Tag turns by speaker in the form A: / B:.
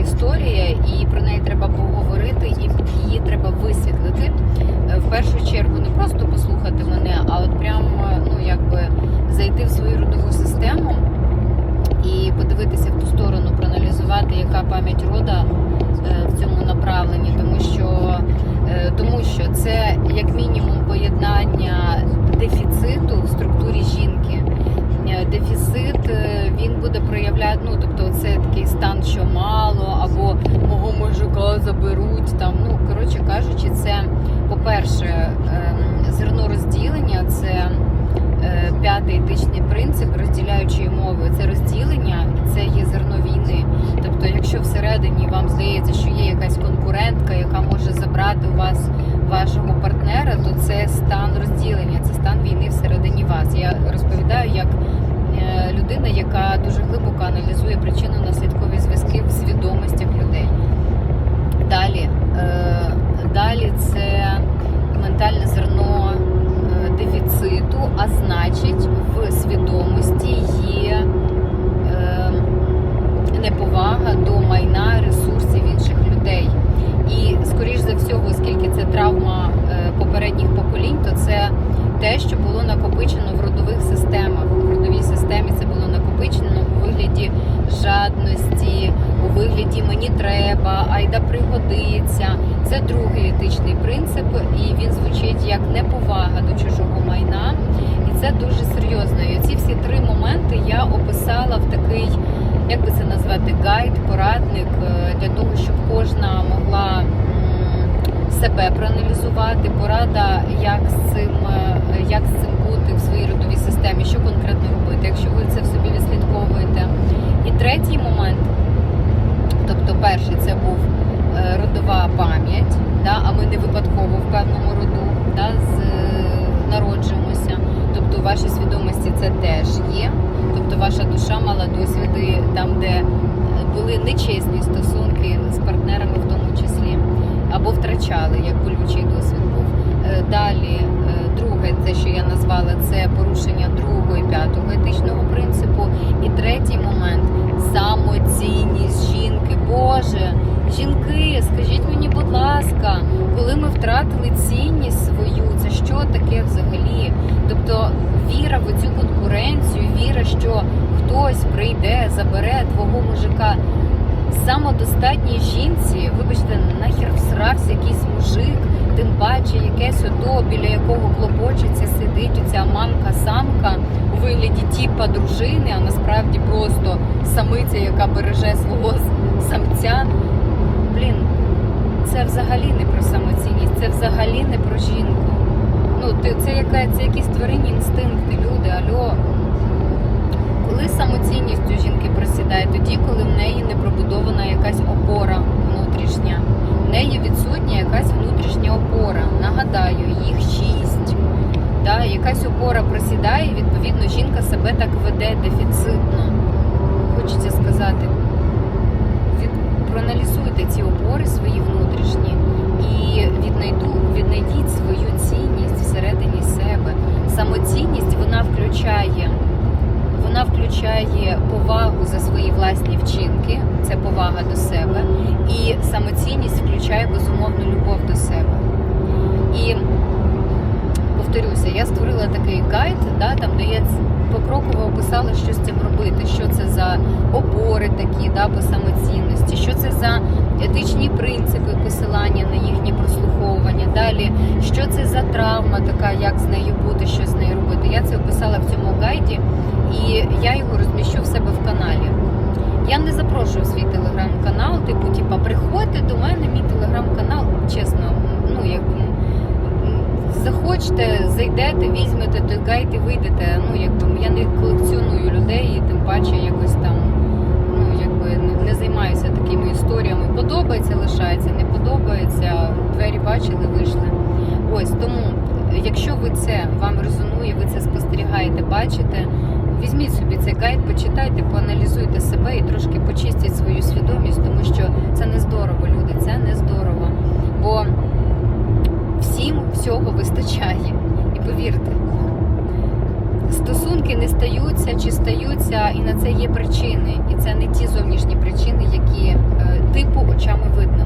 A: історія, і про неї треба поговорити, і її треба висвітлити. Е, В першу чергу не просто послухати мене, а от прямо ну якби зайти в свою родову систему і подивитися в ту сторону, проаналізувати, яка пам'ять рода е, в цьому направленні, тому що, е, тому що це як мінімум поєднання дефіциту в структурі жінки. Е, Дефіцит е, він буде проявляти, ну тобто це такий стан, що мало, або мого мужика заберуть. Там, ну коротше кажучи, це по-перше, ем, зерно розділення це е, п'ятий етичний принцип розділяючої мови. Це розділення, це є зерно війни. Тобто, якщо всередині вам здається, що є якась конкурентка, яка може забрати у вас вашого партнера, то це стан розділення, це стан війни всередині вас. Я розповідаю як людина, яка дуже глибоко аналізує причинно-наслідкові зв'язки в свідомостях людей. Далі, е, далі це ментальне зерно е, дефіциту, а значить, в свідомості є е, неповага до майна ресурсів інших людей. І, скоріш за всього, оскільки це травма айда пригодиться. Це другий етичний принцип, і він звучить як неповага до чужого майна. І це дуже серйозно. І ці всі три моменти я описала в такий, як би це назвати, гайд, порадник е, для того, щоб кожна могла себе проаналізувати, порада, як з цим, е, як з цим бути в своїй родовій системі, що конкретно робити, якщо ви це в собі відслідковуєте. І третій момент, тобто перший це був е, родова пам'ять, да, а ми не випадково в певному роду да, з, е, народжуємося. Тобто у вашій це теж є. Тобто ваша душа мала досвіди там, де е, були нечесні стосунки з партнерами, в тому числі, або втрачали, як болючий досвід був. Е, Далі, е, друге, те, що я назвала, це порушення другого і п'ятого етичного принципу. І третій момент самоцінність жінки. Боже, жінки, скажіть мені, будь ласка, коли ми втратили цінність свою, це що таке взагалі? Тобто віра в цю конкуренцію, віра, що хтось прийде, забере твого мужика. Самодостатній жінці, вибачте, нахер всрався якийсь мужик, тим паче якесь ото, біля якого клопочеться, сидить оця мамка-самка у вигляді тіпа дружини, а насправді просто самиця, яка береже свого самця. Блін, це взагалі не про самоцінність, це взагалі не про жінку. Ну, це, яка, це якісь тваринні інстинкти, люди, альо. Коли самоцінність у жінки просідає, тоді, коли в неї не пробудована якась опора внутрішня, в неї відсутня якась внутрішня опора. Нагадаю, їх шість. Да? Якась опора просідає, і відповідно жінка себе так веде дефіцитно. Хочеться сказати, проаналізуйте ці опори свої внутрішні і віднайду, віднайдіть свою цінність всередині себе. Самоцінність вона включає вона включає повагу за свої власні вчинки, це повага до себе, і самоцінність включає безумовну любов до себе. І повторюся, я створила такий гайд, да, там де покроково описала, що з цим робити, що це за опори такі да, по самоцінності, що це за етичні принципи посилання на їхнє прослуховування. Далі, що це за травма така, як з нею бути, що з нею робити. Я це описала в цьому гайді, і я його розміщу в себе в каналі. Я не запрошую свій телеграм-канал, типу, типа, приходьте до мене, мій телеграм-канал, чесно, ну як захочете, зайдете, візьмете той гайд і вийдете. Ну, якби я не колекціоную людей, і тим паче якось там, ну якби не, не займаюся такими історіями. Подобається, лишається, не подобається. Двері бачили, вийшли. Ось тому, якщо ви це вам резонує, ви це спостерігаєте, бачите. Візьміть собі цей гайд, почитайте, поаналізуйте себе і трошки почистіть свою свідомість, тому що це не здорово, всього вистачає. І повірте, стосунки не стаються чи стаються, і на це є причини. І це не ті зовнішні причини, які е, типу очами видно.